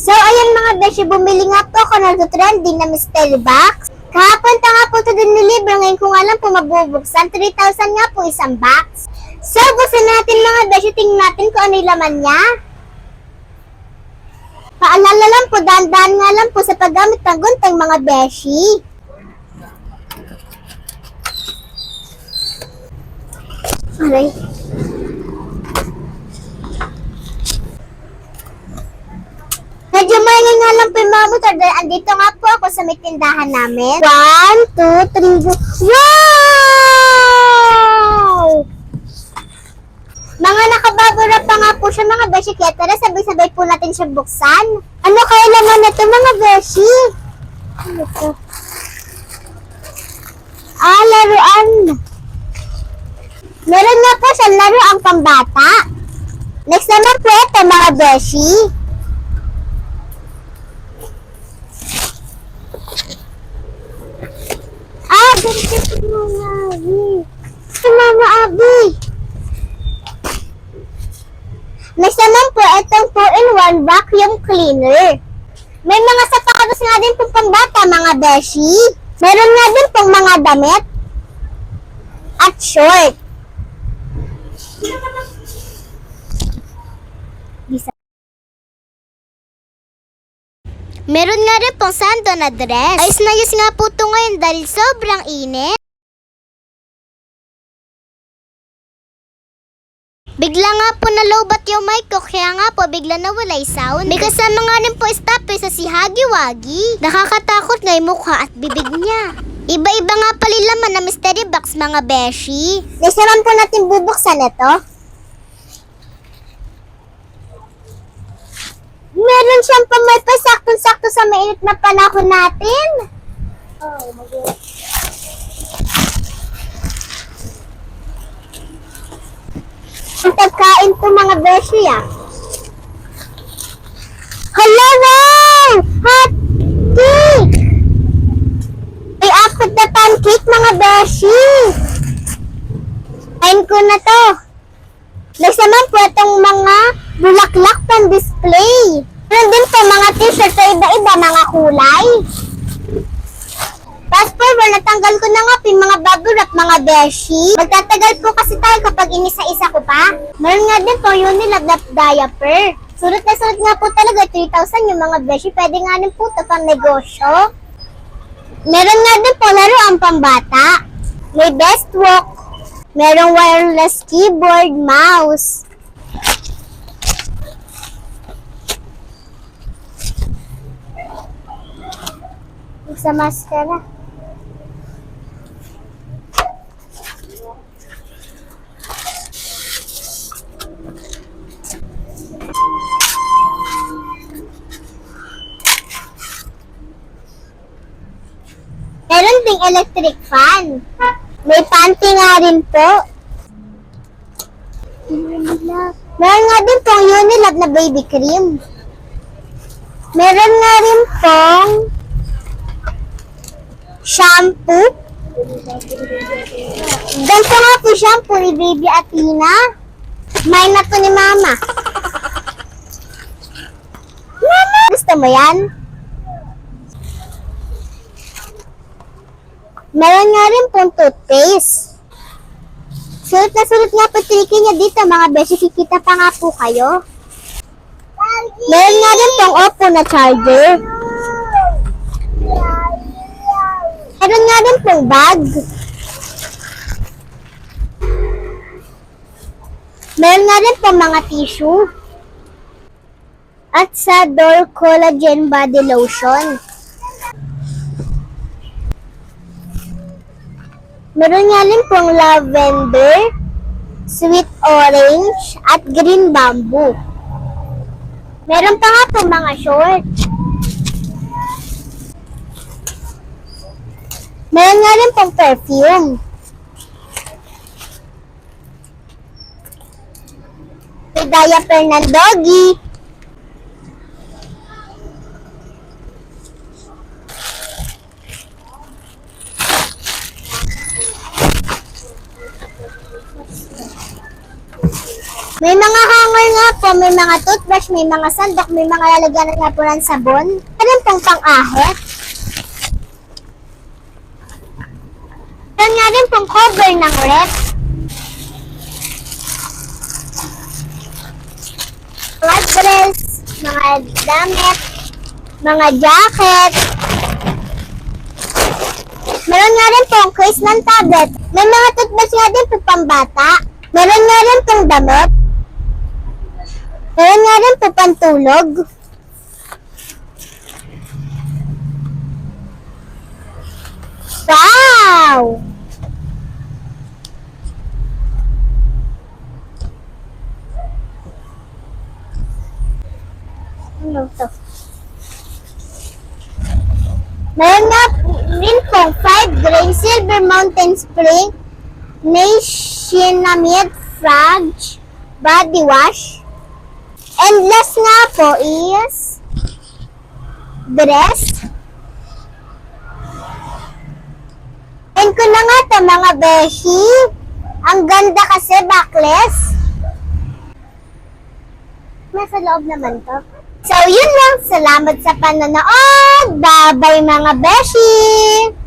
So, ayan mga beshi, bumili nga po ako ng trending na mystery box. Kahapon pa nga po ito din nilibre. Ngayon ko nga lang po mabubuksan. 3,000 nga po isang box. So, buksan natin mga beshi. Tingnan natin kung ano yung laman niya. Paalala lang po, dahan-dahan nga lang po sa paggamit ng guntang mga beshi. Aray. Medyo maingay nga lang po yung mga motor dahil andito nga po ako tindahan namin. One, two, three, go. Wow! Mga nakababura pa nga po siya mga beshi. Kaya tara, sabay-sabay po natin siya buksan. Ano kaya laman na ito mga beshi? Ano to? Ah, laruan. Meron nga po siya laro ang pambata. Next naman po ito mga beshi. Ah, ganito si Mama Abi. Si Mama Abi. Next naman po, itong 4-in-1 vacuum cleaner. May mga sapatos nga din pong pambata, mga beshi. Meron nga din pong mga damit at short. Meron nga rin pong santo na dress. Ayos na ayos nga po ito ngayon dahil sobrang init. Bigla nga po nalobat yung mic ko, kaya nga po bigla nawala yung sound. May kasama nga rin po stopper sa si Hagi Wagi. Nakakatakot nga yung mukha at bibig niya. Iba-iba nga pala laman na mystery box mga beshi. Next po natin bubuksan ito. Meron siyang pamay saktong-sakto sa mainit na panahon natin. Oh, mag Ang pagkain po mga beshi ah. Hello, wow! Hot cake! May apple na pancake mga beshi! Kain ko na to. Next naman po itong mga bulaklak pang display. Meron din po mga t-shirt sa iba-iba mga kulay. Fast forward, natanggal ko na nga po yung mga bubble wrap, mga beshi. Magtatagal po kasi tayo kapag inisa-isa ko pa. Meron nga din po Unilab na diaper. Sulit na sulit nga po talaga, 3,000 yung mga beshi. Pwede nga din po ito pang negosyo. Meron nga din po laro ang pambata. May best walk. Merong wireless keyboard, mouse. Sa maskara. Electric fan. May panty nga rin po. Meron nga din pong Unilab na baby cream. Meron nga rin pong shampoo. Ganito nga po shampoo ni Baby Athena. May na to ni Mama. Mama! Gusto mo yan? Meron nga rin pong toothpaste. Sulit na sulit nga po tricky niya dito mga beshi. Kikita pa nga po kayo. Meron nga rin pong Oppo na charger. Meron nga rin pong bag. Meron nga rin pong mga tissue. At sa Door Collagen Body Lotion. Meron nga rin pong lavender, sweet orange, at green bamboo. Meron pa nga pong mga short. Meron nga rin pong perfume. May diaper ng doggy. May mga hanger nga po, may mga toothbrush, may mga sandok, may mga lalagyan nga po ng sabon. Meron pong pang-ahit. Meron nga rin pong cover ng rep. Mga dress, mga damit, mga jacket. Meron nga rin pong case ng tablet. May mga toothbrush nga din po pambata. Meron nga rin pong damit. Meron nga rin po. Wow! Ano to? Meron nga rin pong 5 grain silver mountain spring Nationamid Frage body wash. And last nga po is dress. And ko na nga to mga beshi. Ang ganda kasi backless. Nasa loob naman to. So, yun lang. Salamat sa panonood. Bye-bye mga beshi!